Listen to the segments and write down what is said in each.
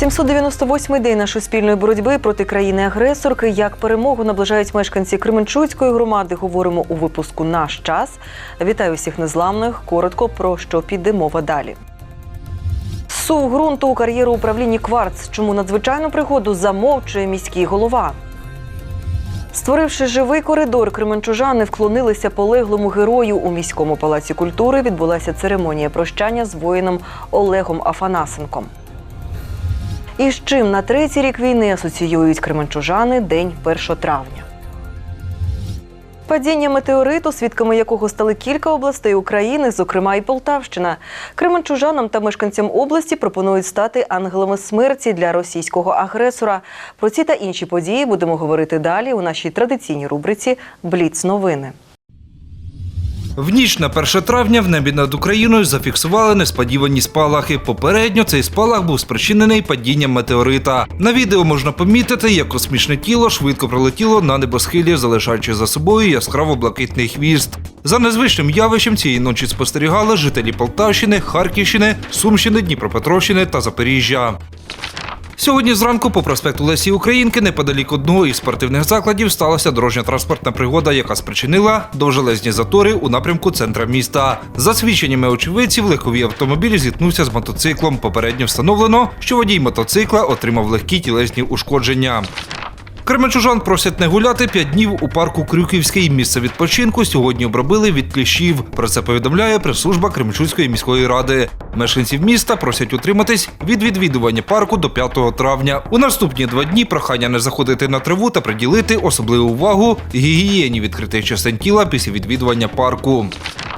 798-й день нашої спільної боротьби проти країни-агресорки. Як перемогу наближають мешканці Кременчуцької громади, говоримо у випуску Наш час. Вітаю всіх незламних. Коротко про що піде мова далі. Сув ґрунту у кар'єру управлінні Кварц. Чому надзвичайну пригоду замовчує міський голова? Створивши живий коридор, кременчужани вклонилися полеглому герою у міському палаці культури. Відбулася церемонія прощання з воїном Олегом Афанасенком. І з чим на третій рік війни асоціюють кременчужани День 1 травня. Падіння метеориту, свідками якого стали кілька областей України, зокрема і Полтавщина. Кременчужанам та мешканцям області пропонують стати ангелами смерті для російського агресора. Про ці та інші події будемо говорити далі у нашій традиційній рубриці Бліц новини. В ніч на 1 травня в небі над Україною зафіксували несподівані спалахи. Попередньо цей спалах був спричинений падінням метеорита. На відео можна помітити, як космічне тіло швидко пролетіло на небосхилі, залишаючи за собою яскраво блакитний хвіст. За незвичним явищем цієї ночі спостерігали жителі Полтавщини, Харківщини, Сумщини, Дніпропетровщини та Запоріжжя. Сьогодні зранку по проспекту Лесі Українки, неподалік одного із спортивних закладів, сталася дорожньо-транспортна пригода, яка спричинила довжелезні затори у напрямку центра міста. За свідченнями очевидців, легковий автомобіль зіткнувся з мотоциклом. Попередньо встановлено, що водій мотоцикла отримав легкі тілесні ушкодження. Кременчужан просять не гуляти п'ять днів у парку Крюківський. Місце відпочинку сьогодні обробили від кліщів. Про це повідомляє прес-служба Кременчуцької міської ради. Мешканців міста просять утриматись від відвідування парку до 5 травня. У наступні два дні прохання не заходити на траву та приділити особливу увагу гігієні відкритих частин тіла після відвідування парку.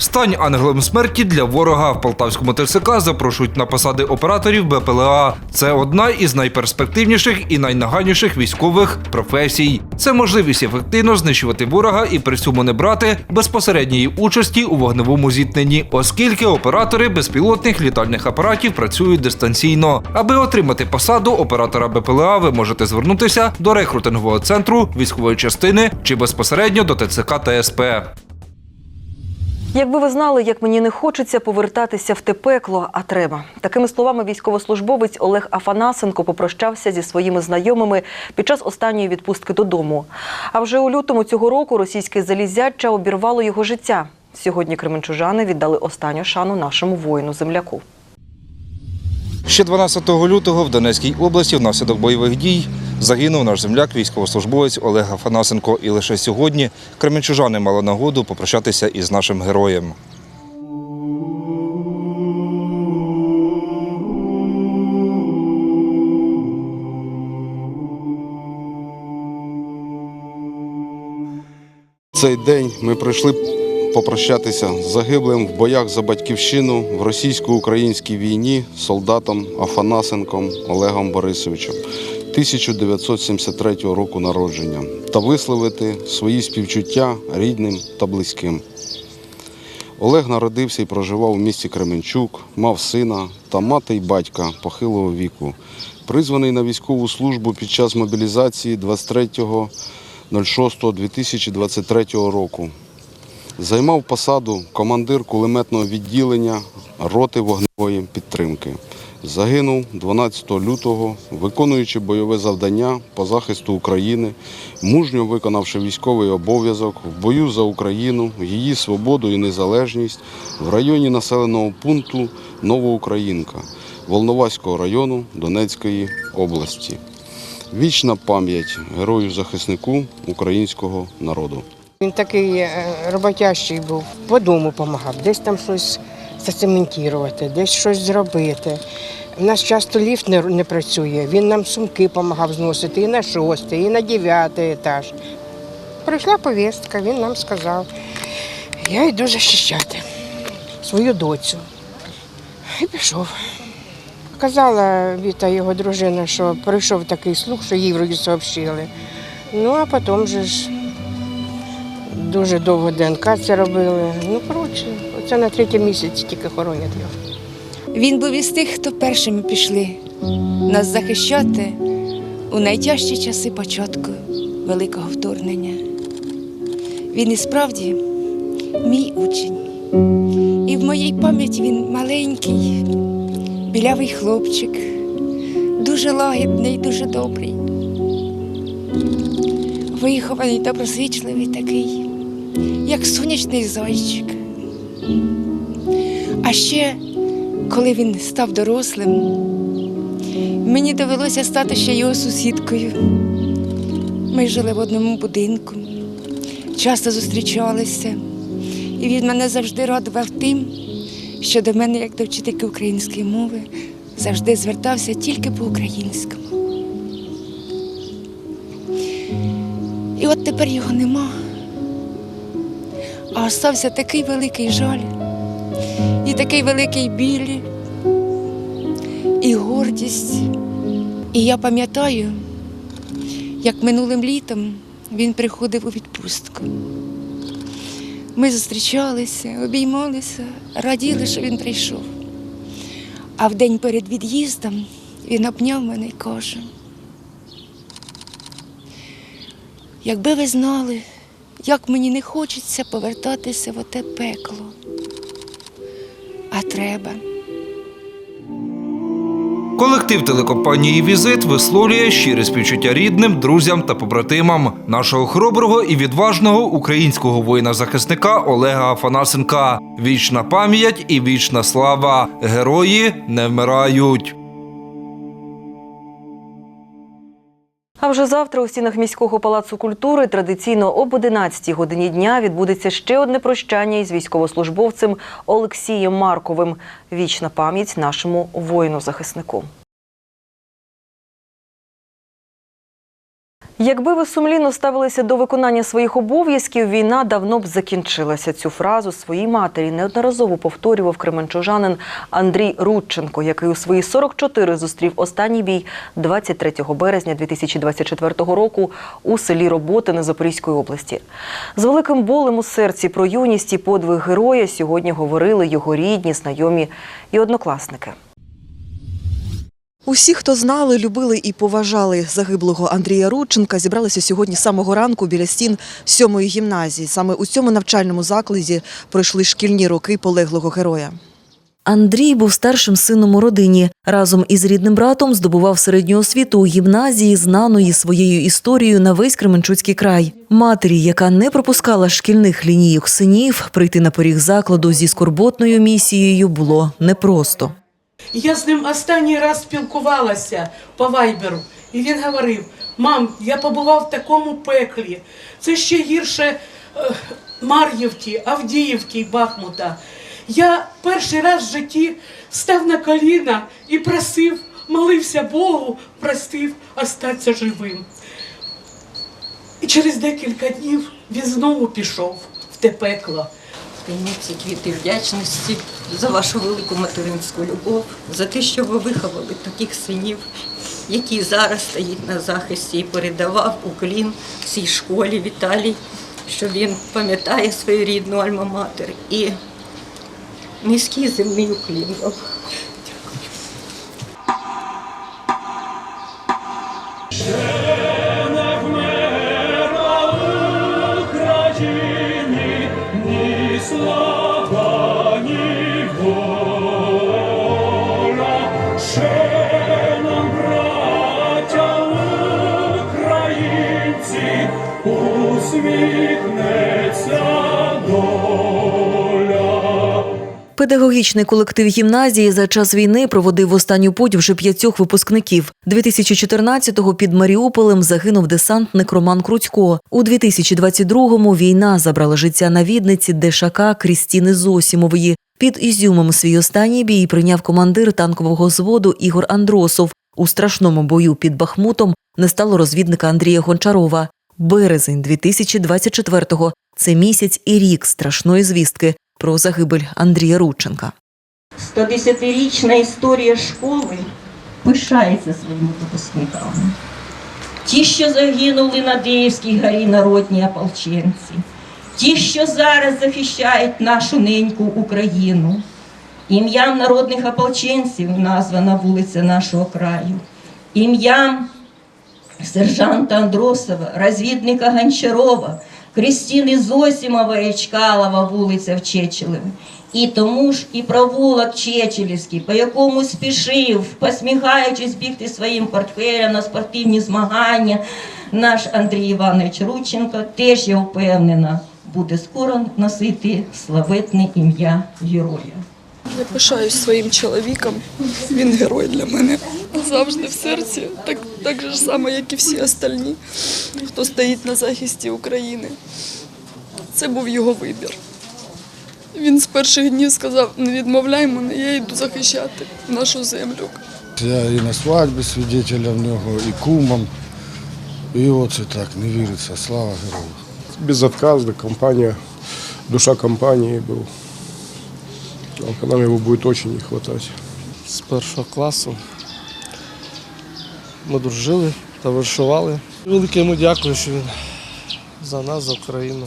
Стань ангелом смерті для ворога в Полтавському ТЦК запрошують на посади операторів БПЛА. Це одна із найперспективніших і найнагальніших військових професій. Це можливість ефективно знищувати ворога і при цьому не брати безпосередньої участі у вогневому зіткненні, оскільки оператори безпілотних літальних апаратів працюють дистанційно. Аби отримати посаду оператора БПЛА, ви можете звернутися до рекрутингового центру військової частини чи безпосередньо до ТЦК та СП. Якби ви знали, як мені не хочеться повертатися в те пекло, а треба. Такими словами військовослужбовець Олег Афанасенко попрощався зі своїми знайомими під час останньої відпустки додому. А вже у лютому цього року російське залізяча обірвало його життя. Сьогодні кременчужани віддали останню шану нашому воїну-земляку. Ще 12 лютого в Донецькій області внаслідок бойових дій загинув наш земляк, військовослужбовець Олег Афанасенко. І лише сьогодні кременчужани мали нагоду попрощатися із нашим героєм. Цей день ми прийшли попрощатися з загиблим в боях за батьківщину в російсько-українській війні солдатом Афанасенком Олегом Борисовичем 1973 року народження та висловити свої співчуття рідним та близьким. Олег народився і проживав у місті Кременчук, мав сина та мати й батька похилого віку. Призваний на військову службу під час мобілізації 23.06.2023 року. Займав посаду командир кулеметного відділення роти вогневої підтримки. Загинув 12 лютого, виконуючи бойове завдання по захисту України, мужньо виконавши військовий обов'язок в бою за Україну, її свободу і незалежність в районі населеного пункту Новоукраїнка Волноваського району Донецької області. Вічна пам'ять герою-захиснику українського народу. Він такий е, роботящий був, по дому допомагав, десь там щось зацементувати, десь щось зробити. У нас часто ліфт не, не працює, він нам сумки допомагав зносити і на шостий, і на дев'ятий етаж. Прийшла повістка, він нам сказав, я йду захищати свою доцю. І пішов. Казала Віта, його дружина, що прийшов такий слух, що їй вроді сообщили. Ну, а потім же ж Дуже довго ДНК це робили. Ну, коротше, оце на третій місяці тільки хоронять його. Він був із тих, хто першими пішли нас захищати у найтяжчі часи початку великого вторгнення. Він і справді мій учень. І в моїй пам'яті він маленький, білявий хлопчик, дуже лагідний, дуже добрий. Вихований, добросвічливий такий, як сонячний зайчик. А ще, коли він став дорослим, мені довелося стати ще його сусідкою. Ми жили в одному будинку, часто зустрічалися, і він мене завжди радував тим, що до мене, як до вчительки української мови, завжди звертався тільки по-українському. І от тепер його нема. А остався такий великий жаль, і такий великий біль, і гордість. І я пам'ятаю, як минулим літом він приходив у відпустку. Ми зустрічалися, обіймалися, раділи, що він прийшов. А в день перед від'їздом він обняв мене і каже: якби ви знали, як мені не хочеться повертатися в оте пекло, а треба. Колектив телекомпанії Візит висловлює щире співчуття рідним, друзям та побратимам нашого хороброго і відважного українського воїна-захисника Олега Афанасенка. Вічна пам'ять і вічна слава. Герої не вмирають. А вже завтра у стінах міського палацу культури традиційно об 11 годині дня відбудеться ще одне прощання із військовослужбовцем Олексієм Марковим. Вічна пам'ять нашому воїну-захиснику. Якби ви сумлінно ставилися до виконання своїх обов'язків, війна давно б закінчилася. Цю фразу своїй матері неодноразово повторював кременчужанин Андрій Рудченко, який у свої 44 зустрів останній бій 23 березня 2024 року у селі Роботине Запорізької області. З великим болем у серці про юність і подвиг героя сьогодні говорили його рідні, знайомі і однокласники. Усі, хто знали, любили і поважали загиблого Андрія Рудченка, зібралися сьогодні з самого ранку біля стін сьомої гімназії. Саме у цьому навчальному закладі пройшли шкільні роки полеглого героя. Андрій був старшим сином у родині. Разом із рідним братом здобував середню освіту у гімназії, знаної своєю історією на весь Кременчуцький край. Матері, яка не пропускала шкільних лінійок синів, прийти на поріг закладу зі скорботною місією було непросто. Я з ним останній раз спілкувалася по вайберу, і він говорив: мам, я побував в такому пеклі. Це ще гірше е, Мар'ївки, Авдіївки і Бахмута. Я перший раз в житті став на коліна і просив, молився Богу, простив остатися живим. І через декілька днів він знову пішов в те пекло. Ці квіти вдячності за вашу велику материнську любов, за те, що ви виховали таких синів, які зараз стоїть на захисті і передавав уклін цій школі Віталій, що він пам'ятає свою рідну альма-матер і низький земний уклін. Педагогічний колектив гімназії за час війни проводив останню путь вже п'ятьох випускників. 2014-го під Маріуполем загинув десантник Роман Круцько. У 2022-му війна забрала життя навідниці ДШК Крістіни Зосімової. Під Ізюмом свій останній бій прийняв командир танкового зводу Ігор Андросов. У страшному бою під Бахмутом не стало розвідника Андрія Гончарова. Березень 2024-го – це місяць і рік страшної звістки про загибель Андрія Рудченка. 110-річна історія школи пишається своїми випускниками. Ті, що загинули на Деївській горі народні ополченці, ті, що зараз захищають нашу неньку Україну. Ім'ям народних ополченців названа вулиця нашого краю. Ім'ям сержанта Андросова, розвідника Гончарова, Крістіни Зосімової Чкалова, вулиця в Чечелеві. І тому ж і провулок Чечелівський, по якому спішив, посміхаючись, бігти своїм портфелем на спортивні змагання, наш Андрій Іванович Рудченко теж, я впевнена, буде скоро носити славетне ім'я героя. Я пишаюсь своїм чоловіком. Він герой для мене завжди в серці, так, так же ж само, як і всі остальні, хто стоїть на захисті України. Це був його вибір. Він з перших днів сказав: не відмовляй мене, я йду захищати нашу землю. Я і на свадьбі свідетеля в нього, і кумом. І оце так, не віриться. Слава герою. безотказно, компания, душа компании был. А Нам его будет очень не хватать. з першого класу. Ми дружили, товаришували. Велике йому дякую, що він за нас, за Україну.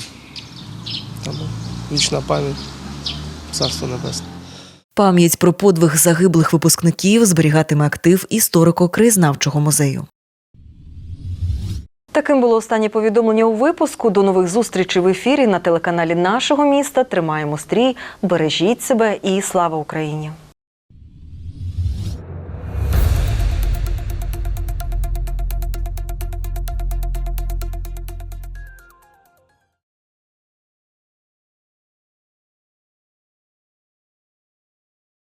Тому вічна пам'ять, царство небесне. Пам'ять про подвиг загиблих випускників зберігатиме актив історико-краєзнавчого музею. Таким було останнє повідомлення у випуску. До нових зустрічей в ефірі на телеканалі нашого міста. Тримаємо стрій, бережіть себе і слава Україні!